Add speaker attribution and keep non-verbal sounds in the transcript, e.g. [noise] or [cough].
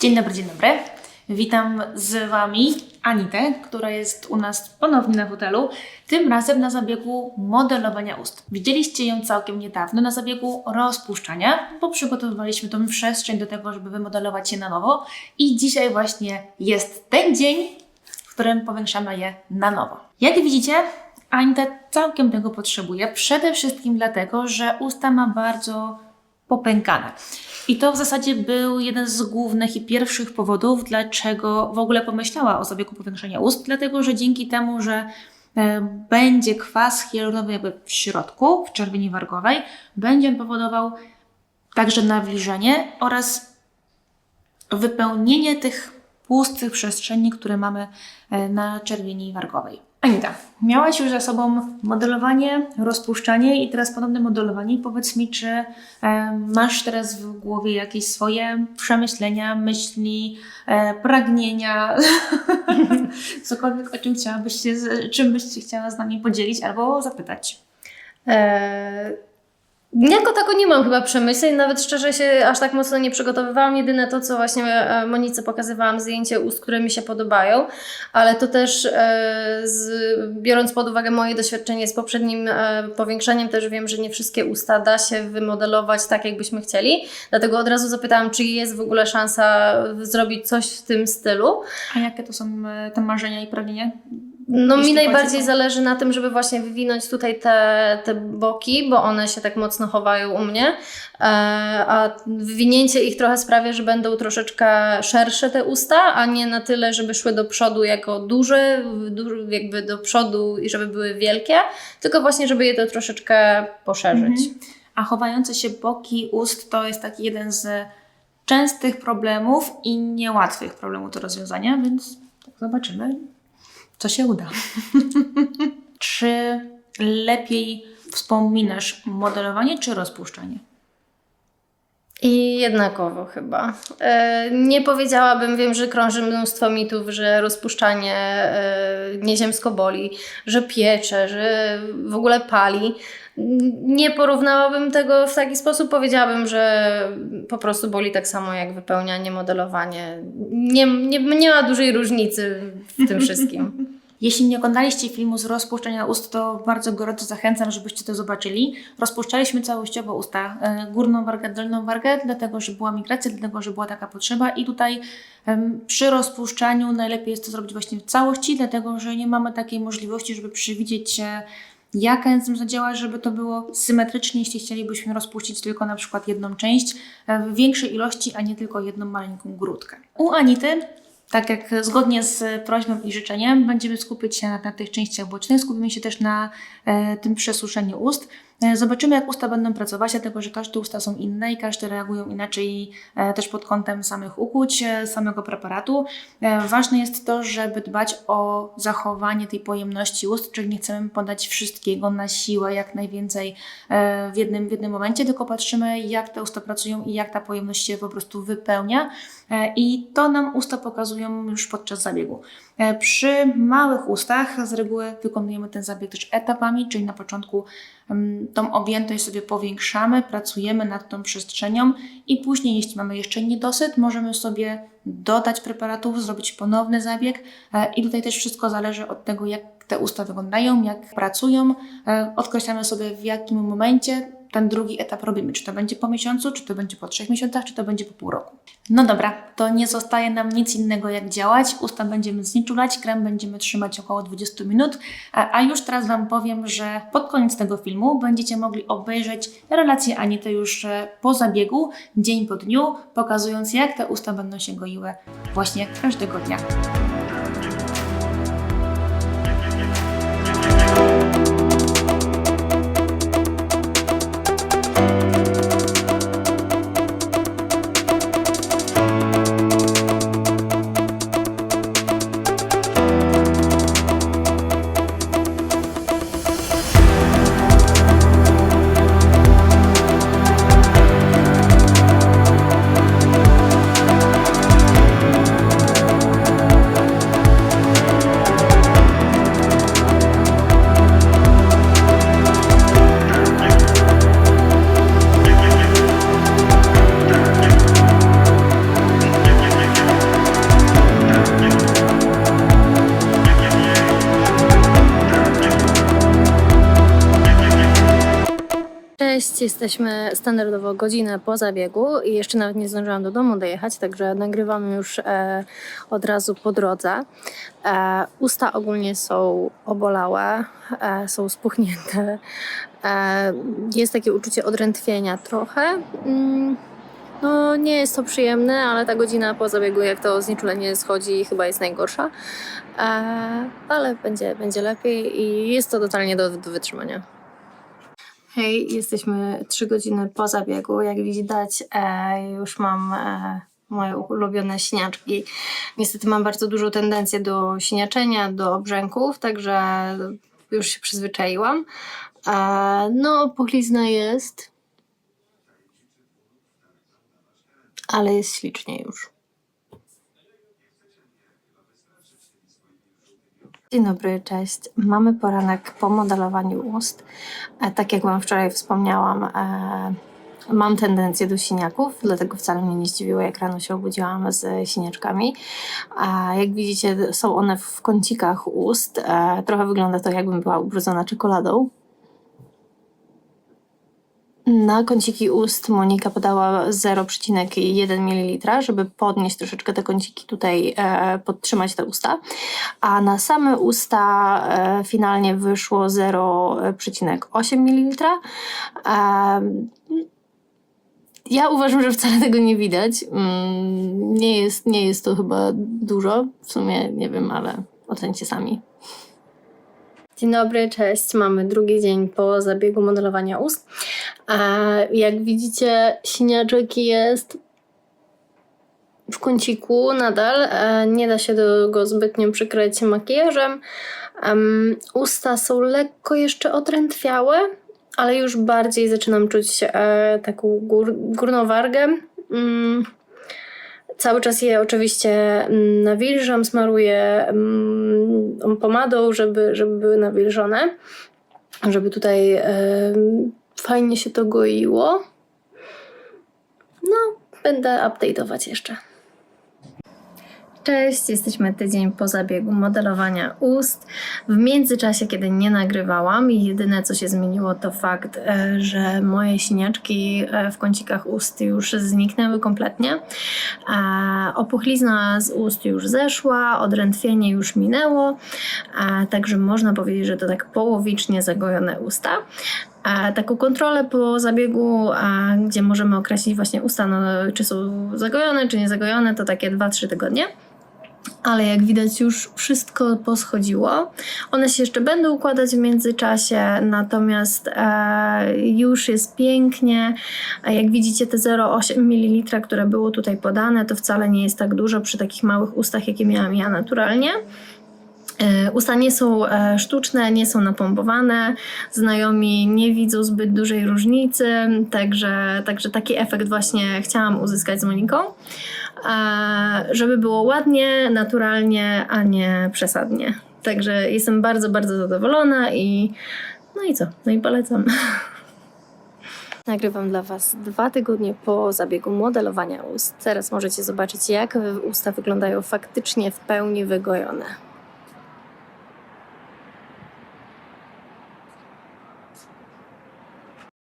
Speaker 1: Dzień dobry, dzień dobry. Witam z Wami Anitę, która jest u nas ponownie na hotelu, tym razem na zabiegu modelowania ust. Widzieliście ją całkiem niedawno na zabiegu rozpuszczania, bo przygotowywaliśmy tą przestrzeń do tego, żeby wymodelować je na nowo i dzisiaj właśnie jest ten dzień, w którym powiększamy je na nowo. Jak widzicie, Anita całkiem tego potrzebuje, przede wszystkim dlatego, że usta ma bardzo popękane. I to w zasadzie był jeden z głównych i pierwszych powodów, dlaczego w ogóle pomyślała o zabiegu powiększenia ust, dlatego że dzięki temu, że e, będzie kwas hialuronowy jakby w środku, w czerwieni wargowej, będzie on powodował także nawilżenie oraz wypełnienie tych pustych przestrzeni, które mamy e, na czerwieni wargowej. Anita, miałaś już za sobą modelowanie, rozpuszczanie i teraz ponowne modelowanie. Powiedz mi, czy e, masz teraz w głowie jakieś swoje przemyślenia, myśli, e, pragnienia, [laughs] cokolwiek o czym chciałabyś się, czym byś się chciała z nami podzielić albo zapytać?
Speaker 2: Eee, jako tako nie mam chyba przemyśleń, nawet szczerze się aż tak mocno nie przygotowywałam. Jedyne to, co właśnie e, Monice pokazywałam, zdjęcie ust, które mi się podobają, ale to też e, z, biorąc pod uwagę moje doświadczenie z poprzednim e, powiększaniem, też wiem, że nie wszystkie usta da się wymodelować tak, jakbyśmy chcieli. Dlatego od razu zapytałam, czy jest w ogóle szansa zrobić coś w tym stylu.
Speaker 1: A jakie to są te marzenia i pragnienia?
Speaker 2: No
Speaker 1: Jeśli
Speaker 2: mi najbardziej
Speaker 1: o-
Speaker 2: zależy na tym, żeby właśnie wywinąć tutaj te, te boki, bo one się tak mocno chowają u mnie, e, a wywinięcie ich trochę sprawia, że będą troszeczkę szersze te usta, a nie na tyle, żeby szły do przodu jako duże, duży, jakby do przodu i żeby były wielkie, tylko właśnie, żeby je to troszeczkę poszerzyć.
Speaker 1: A chowające się boki ust to jest taki jeden z częstych problemów i niełatwych problemów do rozwiązania, więc tak zobaczymy, co się uda. [laughs] czy lepiej wspominasz modelowanie czy rozpuszczanie?
Speaker 2: I jednakowo chyba. E, Nie powiedziałabym, wiem, że krąży mnóstwo mitów, że rozpuszczanie e, nieziemsko boli, że piecze, że w ogóle pali. Nie porównałabym tego w taki sposób. Powiedziałabym, że po prostu boli tak samo jak wypełnianie, modelowanie. Nie, nie, nie ma dużej różnicy w tym wszystkim. [laughs]
Speaker 1: Jeśli nie oglądaliście filmu z rozpuszczenia ust, to bardzo gorąco zachęcam, żebyście to zobaczyli. Rozpuszczaliśmy całościowo usta, e, górną wargę, dolną wargę, dlatego że była migracja, dlatego że była taka potrzeba i tutaj przy rozpuszczaniu najlepiej jest to zrobić właśnie w całości, dlatego że nie mamy takiej możliwości, żeby przewidzieć jak enzym zadziała, żeby to było symetrycznie, jeśli chcielibyśmy rozpuścić tylko na przykład jedną część e, w większej ilości, a nie tylko jedną maleńką grudkę. U Anity tak jak zgodnie z prośbą i życzeniem, będziemy skupić się na, na tych częściach bocznych, skupimy się też na e, tym przesuszeniu ust. E, zobaczymy, jak usta będą pracować, dlatego że każde usta są inne i każde reagują inaczej e, też pod kątem samych ukłuć, e, samego preparatu. Ważne jest to, żeby dbać o zachowanie tej pojemności ust, czyli nie chcemy podać wszystkiego na siłę, jak najwięcej w jednym, w jednym momencie, tylko patrzymy, jak te usta pracują i jak ta pojemność się po prostu wypełnia. I to nam usta pokazują już podczas zabiegu. E, Przy małych ustach z reguły wykonujemy ten zabieg też etapami, czyli na początku mm, tą objętość sobie powiększamy, pracujemy nad tą przestrzenią i później, jeśli mamy jeszcze niedosyt, możemy sobie dodać preparatów, zrobić ponowny zabieg E, i tutaj też wszystko zależy od tego, jak te usta wyglądają, jak pracują. E, Odkreślamy sobie w jakim momencie ten drugi etap robimy. Czy to będzie po miesiącu, czy to będzie po trzech miesiącach, czy to będzie po pół roku. No dobra, to nie zostaje nam nic innego jak działać. Usta będziemy znieczulać, krem będziemy trzymać około 20 minut, a, już teraz Wam powiem, że pod koniec tego filmu będziecie mogli obejrzeć relację Anity już e, po zabiegu, dzień po dniu, pokazując jak te usta będą się goiły właśnie każdego dnia.
Speaker 2: Cześć, jesteśmy standardowo godzinę po zabiegu i jeszcze nawet nie zdążyłam do domu dojechać, także nagrywamy już e, od razu po drodze. E, usta ogólnie są obolałe, e, są spuchnięte. E, jest takie uczucie odrętwienia trochę. Mm, no nie jest to przyjemne, ale ta godzina po zabiegu, jak to znieczulenie schodzi, chyba jest najgorsza. E, ale będzie, będzie lepiej i jest to totalnie do, do wytrzymania. Hej, jesteśmy trzy godziny po zabiegu. Jak widać, e, już mam e, moje ulubione śniaczki. Niestety mam bardzo dużą tendencję do siniaczenia, do obrzęków, także już się przyzwyczaiłam. E, no, pochlizna jest, ale jest ślicznie już. Dzień dobry, cześć. Mamy poranek po modelowaniu ust. E, tak jak Wam wczoraj wspomniałam, e, mam tendencję do siniaków, dlatego wcale mnie nie zdziwiło, jak rano się obudziłam z siniaczkami. A jak widzicie, są one w kącikach ust. E, trochę wygląda to, jakbym była ubrudzona czekoladą. Na kąciki ust Monika podała 0,1 ml, żeby podnieść troszeczkę te kąciki tutaj, e, podtrzymać te usta. A na same usta e, finalnie wyszło 0,8 ml. E, ja uważam, że wcale tego nie widać. Mm, Nie jest, nie jest to chyba dużo. W sumie nie wiem, ale ocencie sami. Dzień dobry, cześć. Mamy drugi dzień po zabiegu modelowania ust. E, Jak widzicie, siniaczek jest w kąciku nadal. E, Nie da się do go zbytnio przykryć makijażem. Em, Usta są lekko jeszcze odrętwiałe, ale już bardziej zaczynam czuć e, taką gór, górną wargę. Mm. Cały czas je oczywiście nawilżam, smaruję mm, pomadą, żeby, żeby były nawilżone, żeby tutaj em, fajnie się to goiło. No, będę update'ować jeszcze. Cześć, jesteśmy tydzień po zabiegu modelowania ust. W międzyczasie, kiedy nie nagrywałam, jedyne co się zmieniło to fakt, e, że moje siniaczki e, w kącikach ust już zniknęły kompletnie. E, Opuchlizna z ust już zeszła, odrętwienie już minęło, także można powiedzieć, że to tak połowicznie zagojone usta. Taką kontrolę po zabiegu, gdzie możemy określić właśnie usta, czy są zagojone, czy nie zagojone, to takie 2-3 tygodnie ale jak widać już wszystko poschodziło. One się jeszcze będą układać w międzyczasie, natomiast e, już jest pięknie. Jak widzicie te 0,8 ml, które było tutaj podane, to wcale nie jest tak dużo przy takich małych ustach, jakie miałam ja naturalnie. E, Usta nie są e, sztuczne, nie są napompowane. Znajomi nie widzą zbyt dużej różnicy, także, także taki efekt właśnie chciałam uzyskać z Moniką. Żeby było ładnie, naturalnie, a nie przesadnie. Także jestem bardzo, bardzo zadowolona i no i co? No i polecam. [laughs] Nagrywam dla Was dwa tygodnie po zabiegu modelowania ust. Teraz możecie zobaczyć, jak usta wyglądają faktycznie w pełni wygojone.